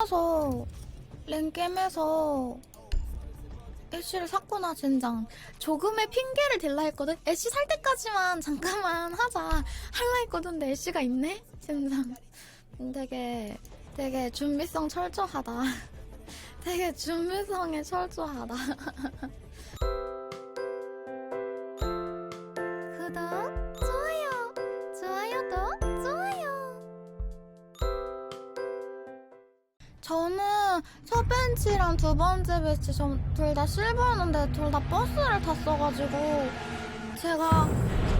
혼자서 랭겜에서 애쉬를 샀구나 젠장. 조금의 핑계를 댈라 했거든? 애쉬 살 때까지만 잠깐만 하자. 할라 했거든 근데 애쉬가 있네? 젠장. 되게 되게 준비성 철저하다. 되게 준비성에 철저하다. 구독 벤치랑 두 번째 벤치 둘 다 실버였는데 둘 다 버스를 탔어가지고 제가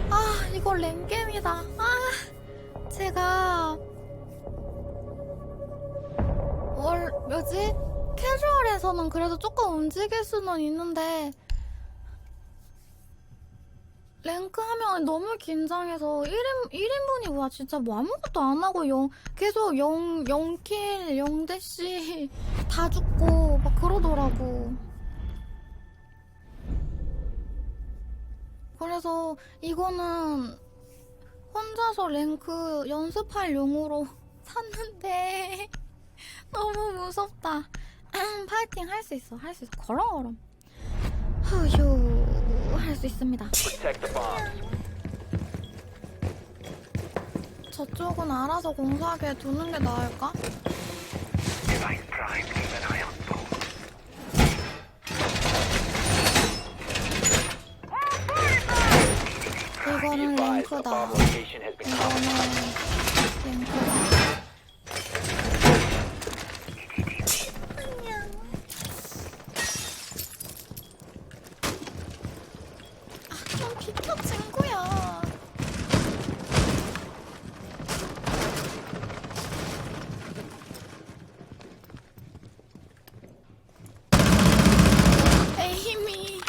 아 이거 랭겜이다. 아 제가 월 뭐지? 캐주얼에서는 그래도 조금 움직일 수는 있는데 랭크 하면 너무 긴장해서 1인, 1인분이 와 진짜 뭐 아무것도 안 하고 영, 계속 0, 0킬, 0대시 다 죽고 막 그러더라고. 그래서 이거는 혼자서 랭크 연습할 용으로 샀는데 너무 무섭다. 파이팅 할 수 있어, 할 수 있어. 걸어 걸어. 후휴, 할 수 있습니다. Protect the bombs. 저쪽은 알아서 공사하게 두는 게 나을까? 이거는 advised, a 랭크다. bomb location has been 이거는. 랭크다. 안녕. 아, 좀 비켜 친구야. 에이미.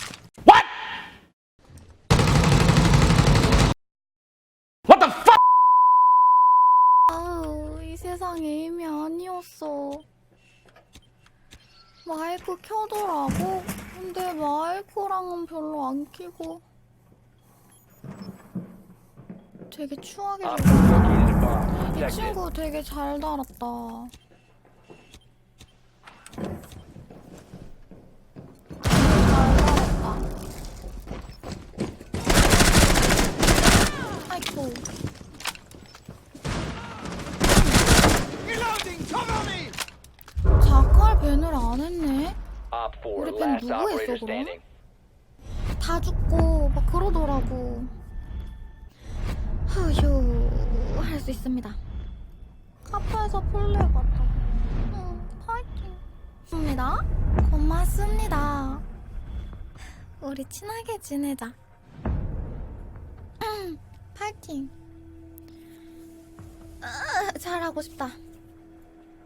아우, 이 세상에 에임이 아니었어. 마이크 켜더라고? 근데 마이크랑은 별로 안 켜고. 되게 추하게 잘4 달았다. located a bomb. 이. 친구 되게 잘 달았다. 잘 달았다. 아이고. 자칼 밴을 안 했네? Op 4, 우리 밴 누구 했어, 그럼? 다 죽고 막 그러더라고. 휴휴 할 수 있습니다. 카페에서 같아. 응, 파이팅. 좋습니다. 고맙습니다. 우리 친하게 지내자. 음, 파이팅. 아, 잘하고 싶다.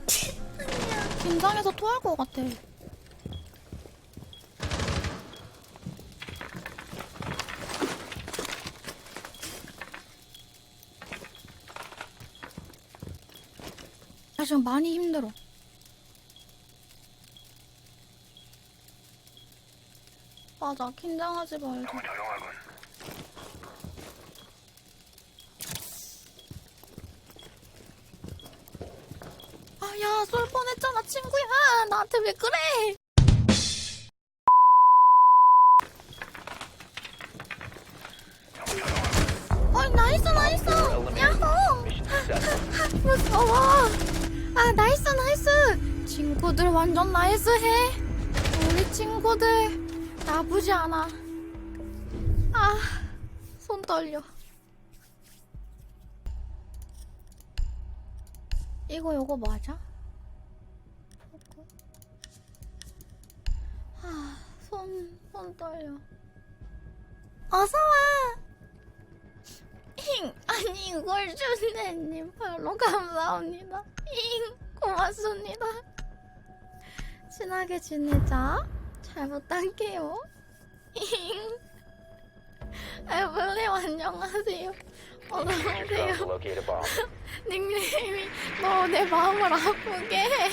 긴장해서 토할 것 같아. 나 지금 많이 힘들어. 맞아, 긴장하지 말자. 아, 야, 쏠 뻔했잖아, 친구야. 나한테 왜 그래? 나이스, 나이스. 친구들 완전 나이스해. 우리 친구들 나쁘지 않아. 아, 손 떨려. 이거 요거 맞아? 아, 손, 손 떨려. 어서 와. 힝! 아니 이걸 주네님 별로 감사합니다. 힝! 고맙습니다. 친하게 지내자. 잘 부탁해요. 힝! 에블리 안녕하세요. 어서오세요. 닉네임이 너 내 마음을 아프게 해.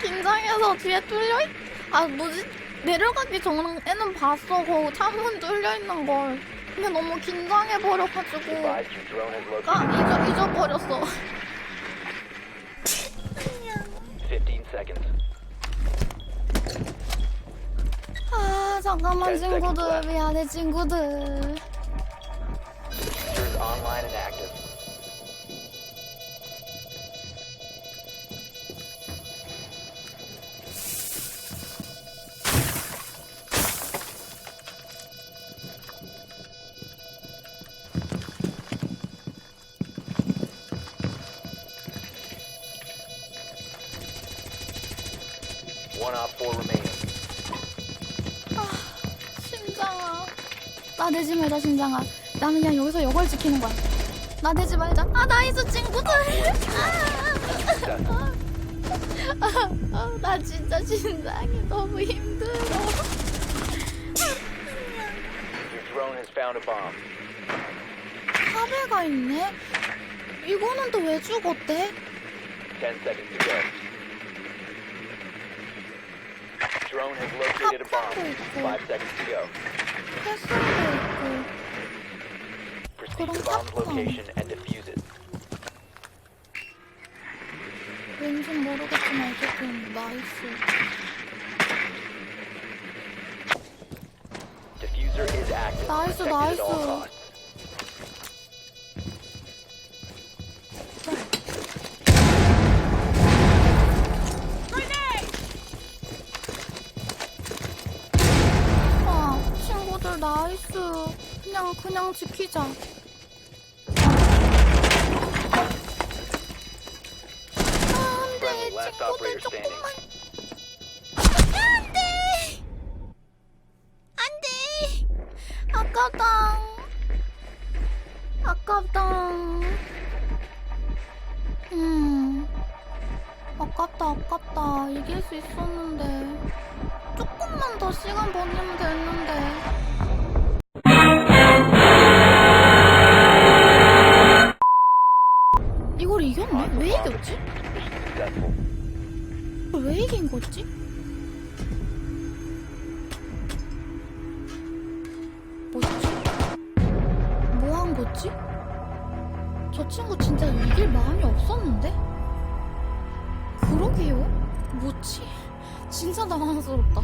긴장해서 뒤에 뚫려 있... 아 뭐지? 내려가기 전에는 봤어. 그 창문 뚫려 있는 걸. 근데 너무 긴장해 버려가지고 Advised your drone has 아. 잊어 잊어버렸어. 잠깐만 친구들. 미안해 친구들 나 내지 말자 심장아 나는 그냥 여기서 여걸 지키는 거야 나 내지 말자 아 나이스 친구들 아, 아, 아, 나 진짜 심장이 너무 힘들어 Your drone has found a bomb. 카베가 있네 이거는 또 왜 죽었대? Ten seconds to go. Drone has located a bomb. Five seconds to go. 패스도 있고 Proceed to 그럼 bomb's 탑건. location and defuse it. 왠지 모르겠지만 어쨌든 나이스 Diffuser is active. Nice, Protected at all nice. costs. 그냥 지키자. 아, 안돼. 친구들. 조금만. 안돼. 안돼. 아깝다 아깝다 음. 아깝다 아깝다. 이길 수 있었는데. 조금만 더 시간 버리면 됐는데 왜 이겼지? 이걸 왜 이긴 거지? 뭐지? 뭐 한 거지? 저 친구 진짜 이길 마음이 없었는데? 그러게요? 뭐지? 진짜 당황스럽다.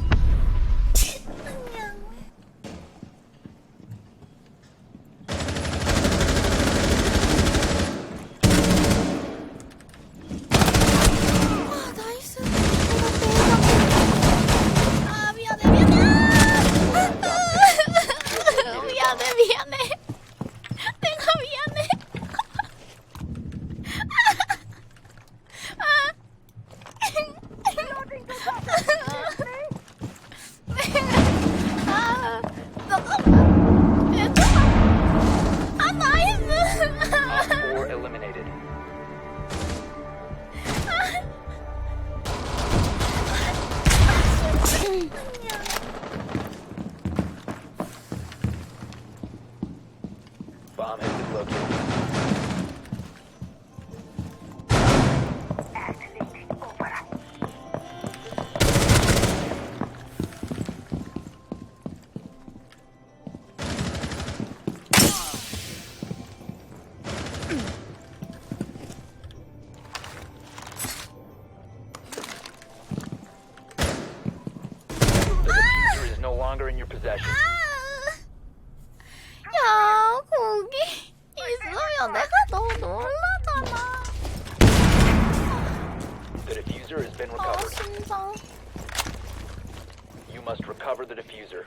Must recover the diffuser.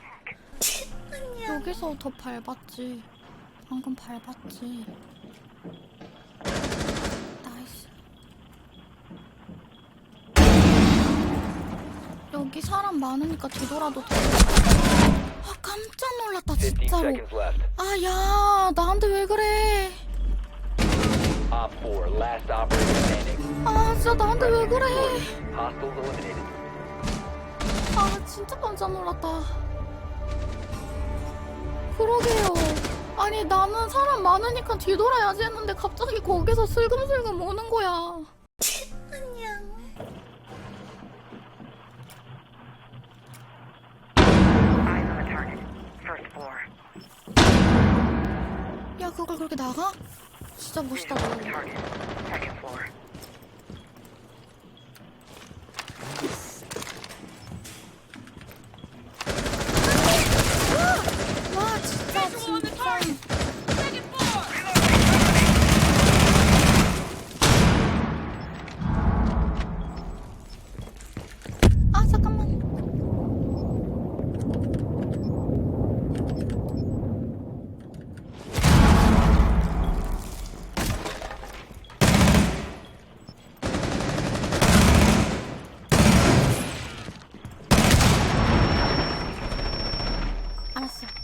여기서 더 밟았지. 방금 밟았지. 나이스. 여기 사람 많으니까 뒤돌아도 돼. 아, 깜짝 놀랐다, 15 진짜로. seconds left. 아, 야, 나한테 왜 그래? Op 4, last operator standing. 아, 진짜 나한테 왜 그래? Hostiles eliminated. 아 진짜 깜짝 놀랐다. 그러게요. 아니 나는 사람 많으니까 뒤돌아야지 했는데 갑자기 거기서 슬금슬금 오는 거야. 안녕. 야 그걸 그렇게 나가? 진짜 멋있다 너.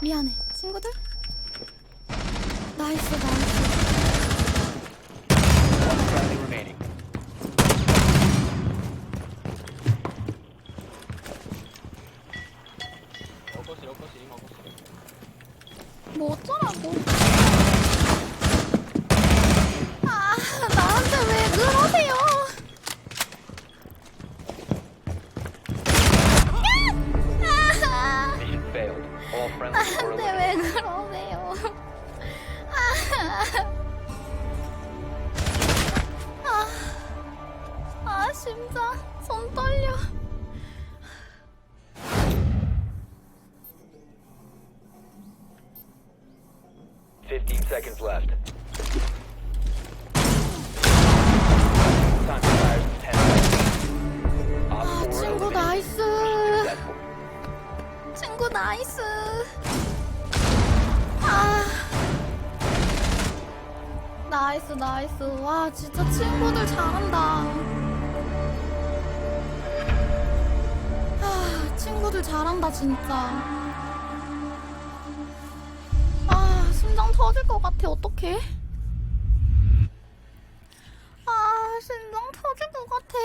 미안해 친구들. 나이스 나 15 seconds left. Time expires in 10 seconds. Op 아4 친구 eliminated. 나이스 Successful. 친구 나이스. 아. 나이스, 나이스. 와, 진짜 친구들 잘한다. 아, 친구들 잘한다, 진짜. 심장 터질 것 같아, 어떡해. 아, 심장 터질 것 같아.